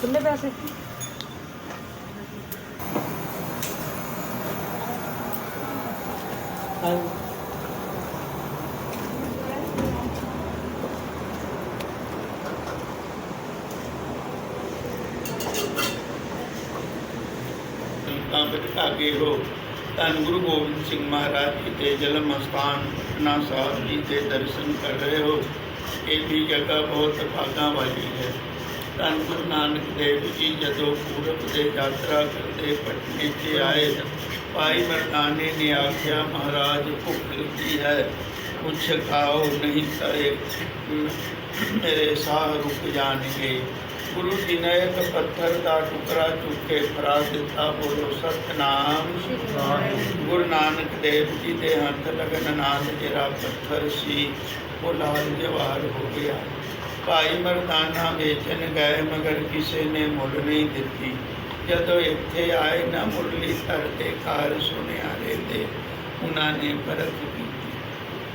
सुनने पे ऐसे Thank you. ਪੈਸੇ ਤਾਂ ਬਿਠਾਗੇ ਹੋ। ਧੰਨ ਗੁਰੂ ਗੋਬਿੰਦ ਸਿੰਘ ਮਹਾਰਾਜ ਜੀ ਦੇ ਜਨਮ ਸਥਾਨ ਪਟਨਾ ਸਾਹਿਬ ਜੀ ਦੇ ਦਰਸ਼ਨ ਕਰ ਰਹੇ ਹੋ। ਇਹ ਵੀ ਜਗ੍ਹਾ ਬਹੁਤ ਭਾਗਾਂ ਵਾਲੀ ਹੈ। ਧੰਨ ਗੁਰੂ ਨਾਨਕ ਦੇਵ ਜੀ ਜਦੋਂ ਪੂਰਬ ਦੇ ਯਾਤਰਾ ਕਰਦੇ ਪਟਨੇ 'ਚ ਆਏ ਭਾਈ ਮਰਦਾਨੇ ਨੇ ਆਖਿਆ ਮਹਾਰਾਜ ਭੁੱਖ ਲੱਗੀ ਹੈ ਕੁਛ ਖਾਓ ਨਹੀਂ ਤਾਂ ਇਹ ਮੇਰੇ ਸਾਹ ਰੁਕ ਜਾਣਗੇ ਗੁਰੂ ਜੀ ਨੇ ਇੱਕ ਪੱਥਰ ਦਾ ਟੁਕੜਾ ਚੁੱਕ ਕੇ ਫਰਾ ਦਿੱਤਾ ਬੋਲੋ ਸਤਨਾਮ ਗੁਰੂ ਨਾਨਕ ਦੇਵ ਜੀ ਦੇ ਹੱਥ ਲੱਗਣ ਨਾਲ ਜਿਹੜਾ ਪੱਥਰ ਸੀ ਉਹ ਲਾਲ ਜਵਾਹਰ ਹੋ ਗਿਆ ਭਾਈ ਮਰਦਾਨਾ ਵੇਚਣ ਗਏ, ਮਗਰ ਕਿਸੇ ਨੇ ਮੁੱਲ ਨਹੀਂ ਦਿੱਤੀ। ਜਦੋਂ ਇੱਥੇ ਆਏ, ਨਾ ਮੁਰਲੀ ਧਰ ਦੇ ਕਾਰ ਸੁਨਿਆਰੇ ਦੇ ਉਹਨਾਂ ਨੇ ਬਰਤ ਕੀਤੀ।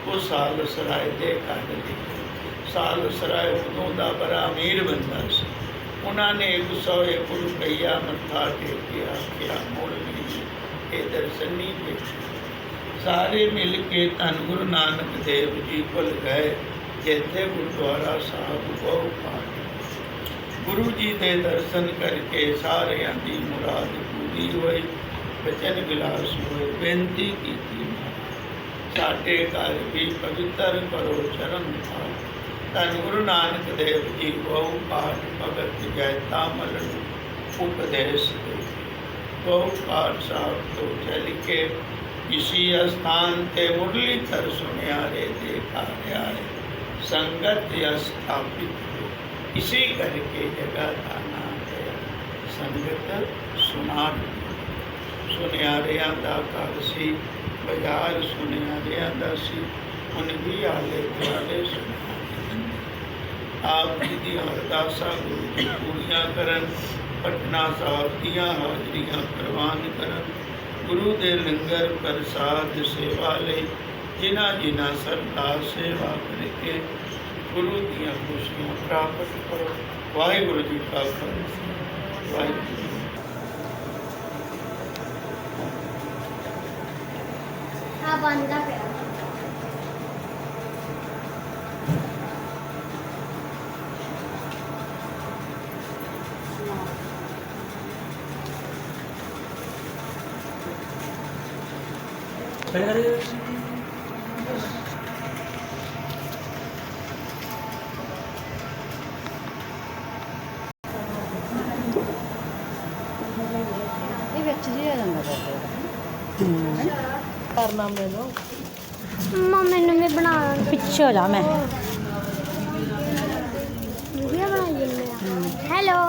ਉਹ ਸਾਲ ਸਰਾਏ ਦੇ ਘਰ ਲਿਖੇ ਸਾਲ ਸਰਾਏ ਉਦੋਂ ਦਾ ਬੜਾ ਅਮੀਰ ਬੰਦਾ ਸੀ। ਉਹਨਾਂ ਨੇ 101 ਰੁਪਈਆ ਮੱਥਾ ਟੇਕਿਆ ਕਿਹਾ ਮੁੱਲ ਨਹੀਂ ਇਹ ਦਰਸ਼ਨ ਨਹੀਂ ਦੇਖੇ ਸਾਰੇ ਮਿਲ ਕੇ ਧੰਨ ਗੁਰੂ ਨਾਨਕ ਦੇਵ ਜੀ ਕੋਲ ਗਏ। ਜਿੱਥੇ ਗੁਰਦੁਆਰਾ ਸਾਹਿਬ ਬਹੁ ਪਾਠ ਗੁਰੂ ਜੀ ਦੇ ਦਰਸ਼ਨ ਕਰਕੇ ਸਾਰਿਆਂ ਦੀ ਮੁਰਾਦ ਪੂਰੀ ਹੋਈ ਬਚਨ ਵਿਲਾਸ ਹੋਏ ਬੇਨਤੀ ਕੀਤੀ ਸਾਡੇ ਘਰ ਵੀ ਪਵਿੱਤਰ ਕਰੋ ਚਰਨ ਥਾਲ ਧੰਨ ਗੁਰੂ ਨਾਨਕ ਦੇਵ ਜੀ ਬਹੁ ਪਾਠ ਭਗਤ ਜੈਤਾ ਮਲਨ ਉਪਦੇਸ਼ ਦੇ ਬਹੁ ਪਾਠ ਸਾਹਿਬ ਤੋਂ ਚੱਲ ਕੇ ਇਸੀ ਅਸਥਾਨ ਤੇ ਮੁਰਲੀ ਧਰ ਸੁਨਿਆਰੇ ਦੇ ਘਰ संगत या स्थापित हो इसी करके जगह का नाम है संगत सुनार। सुनयारिया दासी बाज़ार सुनयारिया दासी उन भी आले दुआले सुनारे। आप दीदी दी अरदासा गुरु जी पूरियाँ करन, पटना साहब दियाँ हाजरियाँ प्रवान करन। गुरु के लंगर प्रसाद सेवा ले ਜਿਨ੍ਹਾਂ ਜਿਨ੍ਹਾਂ ਸਰਦਾ ਸੇਵਾ ਕਰਕੇ ਗੁਰੂ ਦੀਆਂ ਖੁਸ਼ੀਆਂ ਪ੍ਰਾਪਤ ਕਰੋ ਵਾਹਿਗੁਰੂ ਜੀ ਕਾ ਖਾਲਸਾ ਵਾਹਿਗੁਰੂ ਜੀ ਕੀ ਫਤਿਹ। ਹਾਂ ਬੰਦਾ ਇਹ ਵਿੱਚ ਜੀ ਆ ਜਾਂਦਾ ਬੋਤਲ ਕਰਨਾ ਮੈਨੂੰ ਮੰਮਾ ਮੈਨੂੰ ਵੀ ਬਣਾ ਪਿੱਛੇ ਹੋ ਜਾ ਮੈਂ। ਵੀਡੀਓ ਬਣਾ ਜਿੰਨੇ ਹੈਲੋ।